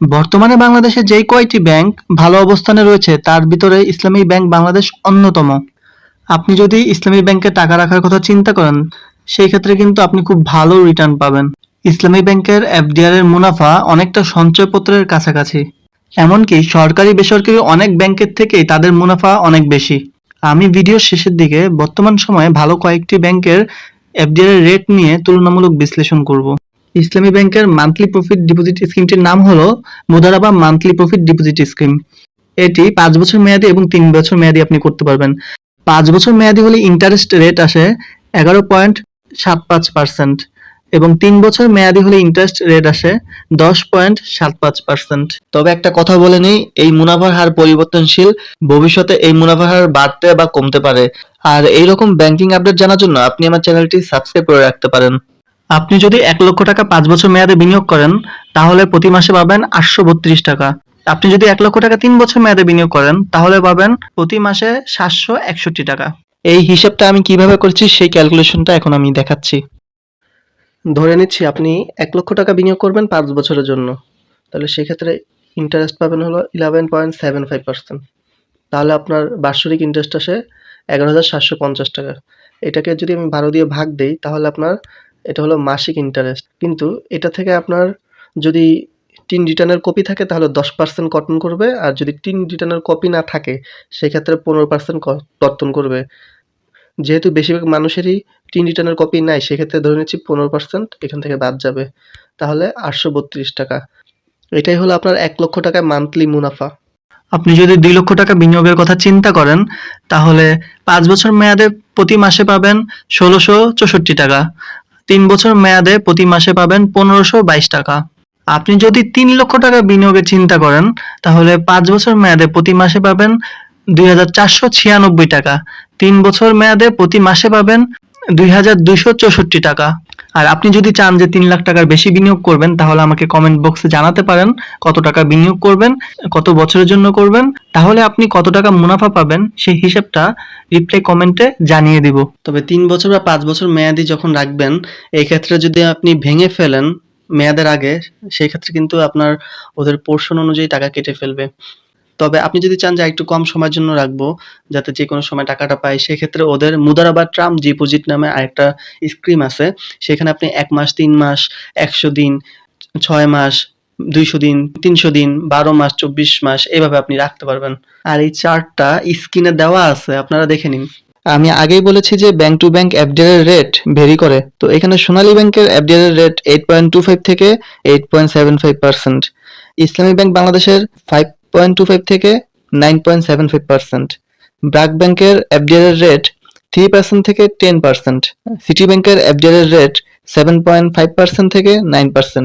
বর্তমানে বাংলাদেশে যেই কয়টি ব্যাংক ভালো অবস্থানে রয়েছে, তার ভিতরে ইসলামী ব্যাংক বাংলাদেশ অন্যতম। আপনি যদি ইসলামী ব্যাংকে টাকা রাখার কথা চিন্তা করেন সেই ক্ষেত্রে কিন্তু আপনি খুব ভালো রিটার্ন পাবেন। ইসলামী ব্যাংকের এফডিআর এর মুনাফা অনেকটা সঞ্চয়পত্রের কাছাকাছি। এমনকি সরকারি বেসরকারি অনেক ব্যাংকের থেকেই তাদের মুনাফা অনেক বেশি। আমি ভিডিওর শেষের দিকে বর্তমান সময়ে ভালো কয়েকটি ব্যাংকের এফডিআর এর রেট নিয়ে তুলনামূলক বিশ্লেষণ করব। ইসলামী ব্যাংকের মান্থলি প্রফিট ডিপোজিট স্কিমটির নাম হলো Mudaraba monthly profit deposit scheme এটি পাঁচ বছর মেয়াদি এবং তিন বছর মেয়াদি আপনি করতে পারবেন। পাঁচ বছর মেয়াদি হলে ইন্টারেস্ট রেট আসে এগারো পয়েন্ট সাত পাঁচ পার্সেন্ট এবং তিন বছর মেয়াদি হলে ইন্টারেস্ট রেট আসে দশ পয়েন্ট সাত পাঁচ পার্সেন্ট তবে একটা কথা বলে নিই, এই মুনাফার হার পরিবর্তনশীল, ভবিষ্যতে এই মুনাফার হার বাড়তে বা কমতে পারে। আর এইরকম ব্যাংকিং আপডেট জানার জন্য আপনি আমার চ্যানেলটি সাবস্ক্রাইব করে রাখতে পারেন। আপনি যদি এক লক্ষ টাকা পাঁচ বছর মেয়াদে বিনিয়োগ করেন, তাহলে প্রতি মাসে পাবেন আটশো বত্রিশ টাকা। আপনি যদি এক লক্ষ টাকা তিন বছর মেয়াদে বিনিয়োগ করেন, তাহলে পাবেন প্রতি মাসে সাতশো একষট্টি টাকা। এই হিসাবটা আমি কীভাবে করছি, সেই ক্যালকুলেশনটা এখন আমি দেখাচ্ছি। ধরে নিচ্ছি আপনি এক লক্ষ টাকা বিনিয়োগ করবেন পাঁচ বছরের জন্য। তাহলে সেক্ষেত্রে ইন্টারেস্ট পাবেন হলো eleven point seven five percent তাহলে আপনার বার্ষিক ইন্টারেস্ট আসে এগারো হাজার সাতশো পঞ্চাশ টাকা। এটাকে যদি আমি বারো দিয়ে ভাগ দেই, তাহলে আপনার এটা হলো মাসিক ইন্টারেস্ট কিন্তু এটা থেকে আপনার যদি টিন রিটার্নের কপি থাকে, তাহলে দশ পার্সেন্ট কটন করবে, আর যদি টিন রিটার্নের কপি না থাকে, সেক্ষেত্রে পনেরো পার্সেন্ট কর্তন করবে। যেহেতু বেশিরভাগ মানুষেরই টিন রিটার্নের কপি নাই, সেক্ষেত্রে ধরে নিচ্ছি পনেরো পার্সেন্ট এখান থেকে বাদ যাবে। তাহলে আটশো বত্রিশ টাকা। এটাই হলো আপনার এক লক্ষ টাকায় মান্থলি মুনাফা। আপনি যদি দুই লক্ষ টাকা বিনিয়োগের কথা চিন্তা করেন, তাহলে পাঁচ বছর মেয়াদে প্রতি মাসে পাবেন ষোলোশো চৌষট্টি টাকা। তিন বছর মেয়াদে প্রতি মাসে পাবেন পনেরোশো বাইশ টাকা। আপনি যদি তিন লক্ষ টাকা বিনিয়োগের চিন্তা করেন, তাহলে পাঁচ বছর মেয়াদে প্রতি মাসে পাবেন দুই হাজার চারশো ছিয়ানব্বই টাকা। তিন বছর মেয়াদে প্রতি মাসে পাবেন দুই হাজার দুইশো চৌষট্টি টাকা। আর আপনি যদি চান যে তিন লাখ টাকার বেশি বিনিয়োগ করবেন, তাহলে আমাকে কমেন্ট বক্সে জানাতে পারেন কত টাকা বিনিয়োগ করবেন, কত বছরের জন্য করবেন। তাহলে আপনি কত টাকা মুনাফা পাবেন সেই হিসাবটা রিপ্লাই কমেন্টে জানিয়ে দিব। তবে তিন বছর বা পাঁচ বছর মেয়াদি যখন রাখবেন, এই ক্ষেত্রে যদি আপনি ভেঙে ফেলেন মেয়াদের আগে, সেই ক্ষেত্রে কিন্তু আপনার ওদের পোর্শন অনুযায়ী টাকা কেটে ফেলবে। তবে আপনি যদি চান যে একটু কম সময়ের জন্য রাখব, যাতে যে কোনো সময় টাকাটা পাই, সেক্ষেত্রে ওদের মুদারাবা ট্রাম ডিপোজিট নামে আরেকটা স্কিম আছে। সেখানে আপনি এক মাস, তিন মাস, একশো দিন, ছয় মাস, দুইশো দিন, তিনশো দিন, বারো মাস, চব্বিশ মাস, এভাবে আপনি রাখতে পারবেন। আর এই চার্টটা স্ক্রিনে দেওয়া আছে, আপনারা দেখে নিন। আমি আগেই বলেছি যে ব্যাংক টু ব্যাংক এফডিআর এর রেট ভেরি করে। তো এখানে সোনালী ব্যাংকের এফডিআর এর rate eight point two five থেকে eight point seven five percent Islami bank বাংলাদেশের ফাইভ পয়েন্ট টু ফাইভ থেকে nine point seven five percent BRAC ব্যাংকের এফডিআর রেট থ্রি পার্সেন্ট থেকে টেন পার্সেন্ট সিটি ব্যাংকের FDR rate seven point five percent থেকে nine percent